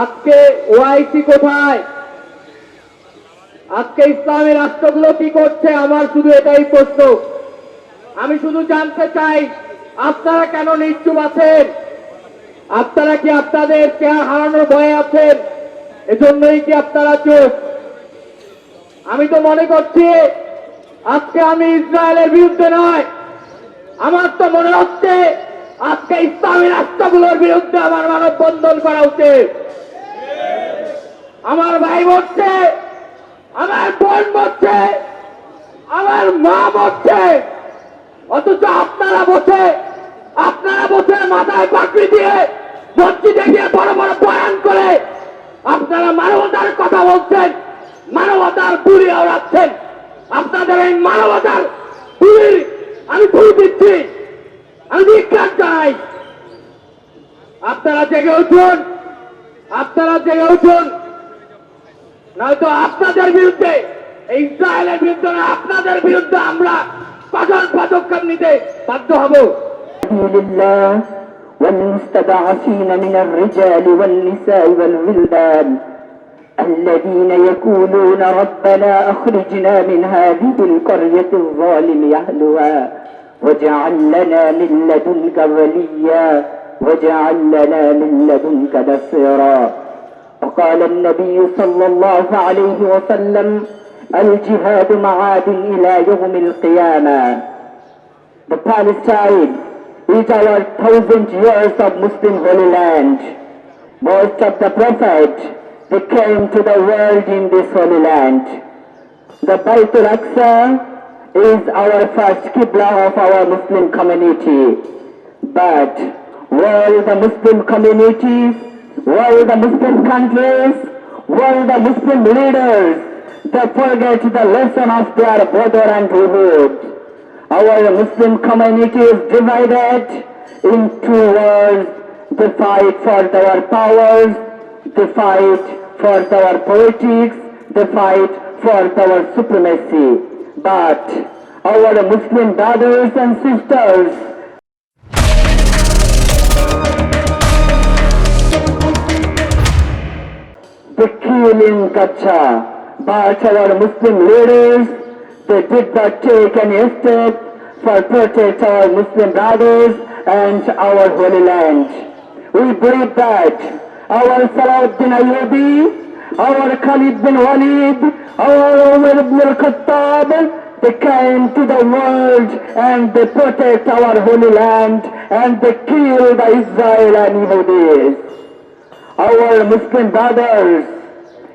আজকে ওআইসি কোথায়? আজকে ইসলামী রাষ্ট্রগুলো কি করছে? আমার শুধু এটাই প্রশ্ন। আমি শুধু জানতে চাই, আপনারা কেন নিশ্চুপ আছেন? আপনারা কি আপনাদের চেয়ার হারানোর ভয়ে আছেন? এজন্যই কি আপনারা চুপ? আমি তো মনে করছি, আজকে আমি ইসরায়েলের বিরুদ্ধে নয়। আমার তো মনে হচ্ছে, আজকে ইসলামী রাষ্ট্রগুলোর বিরুদ্ধে আমার মানববন্ধন করা উচিত। আমার ভাই মরছে, আমার বোন মরছে, আমার মা মরছে, অথচ আপনারা বসে আপনারা বসে মাথায় পাকড়ি দিয়ে মসজিদে গিয়ে বড় বড় বয়ান করে আপনারা মানবতার কথা বলছেন, মানবতার পুরি ওড়াচ্ছেন আপনাদের এই মানবতার পুরি আমি ভুল দিচ্ছি, আমি ধিক্কার জানাই। আপনারা জেগে উঠুন, আপনারা জেগে উঠুন। নয়তো আপনাদের বিরুদ্ধে এই ইসরায়েলের বিরুদ্ধে না আপনাদের বিরুদ্ধে আমরা কঠোর পদক্ষেপ নিতে বাধ্য হব سبيل الله والمستضعفين من الرجال والنساء والولدان الذين يقولون ربنا أخرجنا من هذه القرية الظالم أهلها واجعل لنا من لدنك وليا واجعل لنا من لدنك نصيرا وقال النبي صلى الله عليه وسلم الجهاد معاد إلى يوم القيامة The Palestine is our thousand years of Muslim Holy Land. Most of the Prophet, they came to the world in this Holy Land. The Baitul Aqsa is our first Qibla of our Muslim community. But all the Muslim communities, all the Muslim countries, all the Muslim leaders, they forget the lesson of their Uhud. Our Muslim community is divided in two wars. They fight for their powers, they fight for their politics, they fight for their supremacy. But our Muslim brothers and sisters, the killing Kacha. But our Muslim leaders, they did not take any step for protect our Muslim brothers and our holy land. We believe that our Salahuddin Ayyubi, our Khalid bin Walid, our Umar ibn al-Khattab, they came to the world and they protect our holy land and they kill the Israel and Yehudis. Our Muslim brothers,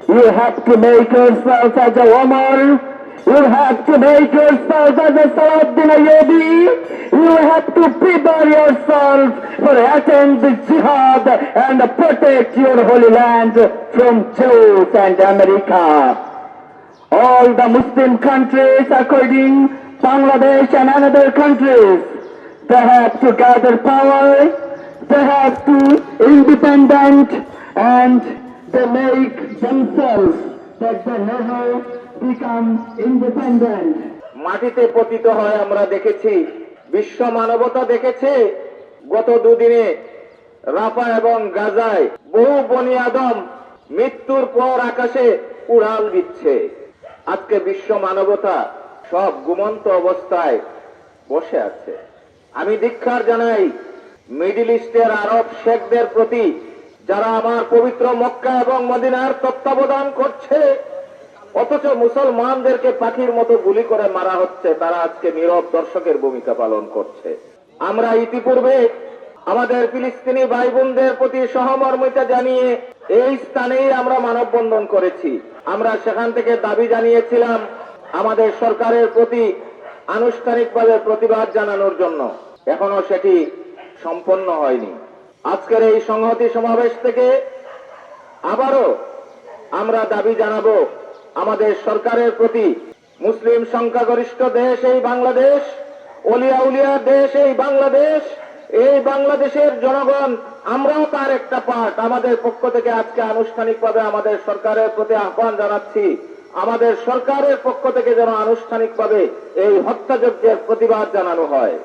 you have to make yourself as a woman. You have to make yourself as a Salahuddin Ayyubi. You have to prepare yourself for attend the jihad and protect your holy land from Jews and America. All the Muslim countries, according Bangladesh and other countries, they have to gather power, they have to independent, and they make themselves that they never become independent. মাটিতে পতিত হয় আমরা দেখেছি, বিশ্ব মানবতা দেখেছে। গত দুদিনে রাফা এবং গাজায় বহু বনি আদম মৃত্যুর পর আকাশে উড়াল দিচ্ছে। আজকে বিশ্ব মানবতা সব ঘুমন্ত অবস্থায় বসে আছে। আমি দীক্ষার জানাই, মিডিল ইস্টের আরব শেখদের প্রতি যারা আমার পবিত্র মক্কা এবং মদিনার তত্ত্বাবধান করছে, অথচ মুসলমানদেরকে পাখির মতো গুলি করে মারা হচ্ছে, তারা আজকে নীরব দর্শকের ভূমিকা পালন করছে। আমরা ইতিপূর্বে আমাদের ফিলিস্তিনি ভাই বোনদের প্রতি সহমর্মিতা জানিয়ে এই স্থানেই আমরা মানববন্ধন করেছি। আমরা সেখান থেকে দাবি জানিয়েছিলাম আমাদের সরকারের প্রতি আনুষ্ঠানিকভাবে প্রতিবাদ জানানোর জন্য। এখনও সেটি সম্পন্ন হয়নি। আজকের এই সংহতি সমাবেশ থেকে আবারও আমরা দাবি জানাব আমাদের সরকারের প্রতি। মুসলিম সংখ্যাগরিষ্ঠ দেশ এই বাংলাদেশ, অলিয়া উলিয়া দেশ এই বাংলাদেশ, এই বাংলাদেশের জনগণ, আমরাও তার একটা পার্ট আমাদের পক্ষ থেকে আজকে আনুষ্ঠানিকভাবে আমাদের সরকারের প্রতি আহ্বান জানাচ্ছি। আমাদের সরকারের পক্ষ থেকে যেন আনুষ্ঠানিকভাবে এই হত্যাযজ্ঞের প্রতিবাদ জানানো হয়।